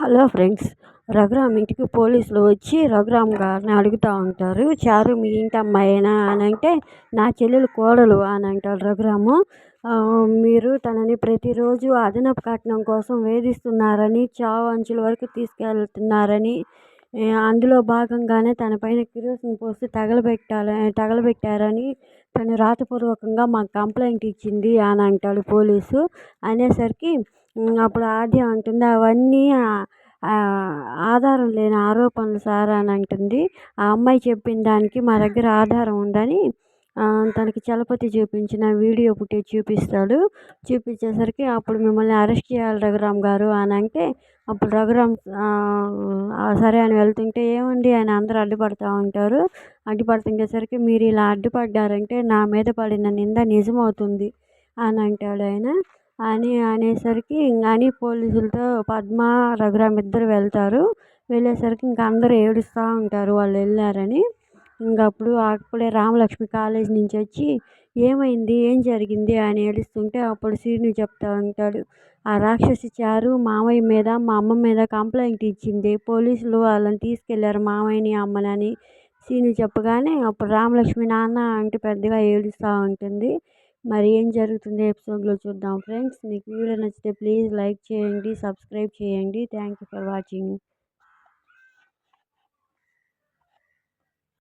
Hello friends Raghuram ఇంటికి పోలీసులు వచ్చి రఘురామ్ గారిని అడుగుతూ ఉంటారు. చారు మీ ఇంటి అమ్మాయేనా అని అంటే నా చెల్లెలు కోడలు అని అంటాడు రఘురాము. మీరు తనని ప్రతిరోజు అదనపు కట్నం కోసం వేధిస్తున్నారని చావు అంచుల వరకు తీసుకెళ్తున్నారని అందులో భాగంగానే తన పైన కిరోసిన్ పోసి తగలబెట్టాలని తగలబెట్టారని తను రాతపూర్వకంగా మాకు కంప్లైంట్ ఇచ్చింది అని అంటాడు పోలీసు. అనేసరికి అప్పుడు ఆద్య అంటుంది అవన్నీ ఆధారం లేని ఆరోపణలు సార్ అని అంటుంది. ఆ అమ్మాయి చెప్పిన దానికి మా దగ్గర ఆధారం ఉందని తనకి చలపతి చూపించిన వీడియో ఫుటేజ్ చూపిస్తాడు. చూపించేసరికి అప్పుడు మిమ్మల్ని అరెస్ట్ చేయాలి రఘురామ్ గారు అని అంటే అప్పుడు రఘురామ్ సరే అని వెళ్తుంటే ఏమండి ఆయన అందరూ అడ్డుపడుతూ ఉంటారు. అడ్డుపడుతుండేసరికి మీరు ఇలా అడ్డుపడ్డారంటే నా మీద పడిన నింద నిజమవుతుంది అని అంటాడు ఆయన. అని అనేసరికి ఇంకా అని పోలీసులతో పద్మ రఘురామ్ ఇద్దరు వెళ్తారు. వెళ్ళేసరికి ఇంకా అందరూ ఏడుస్తూ ఉంటారు వాళ్ళు వెళ్ళారని. ఇంకా అప్పుడు అప్పుడే రామలక్ష్మి కాలేజ్ నుంచి వచ్చి ఏమైంది? ఏం జరిగింది? అని ఏడుస్తుంటే అప్పుడు శ్రీను చెప్తూ ఉంటాడు. ఆ రాక్షసి చారు మామయ్య మీద మా అమ్మ మీద కంప్లైంట్ ఇచ్చింది. పోలీసులు వాళ్ళని తీసుకెళ్ళారు మామయ్యని అమ్మనని. శ్రీను చెప్పగానే అప్పుడు రామలక్ష్మి నాన్న అంటే పెద్దగా ఏడుస్తూ ఉంటుంది. మరి ఏం జరుగుతుంది ఎపిసోడ్లో చూద్దాం. ఫ్రెండ్స్ మీకు వీడియో నచ్చితే ప్లీజ్ లైక్ చేయండి సబ్స్క్రైబ్ చేయండి. Thank you for watching.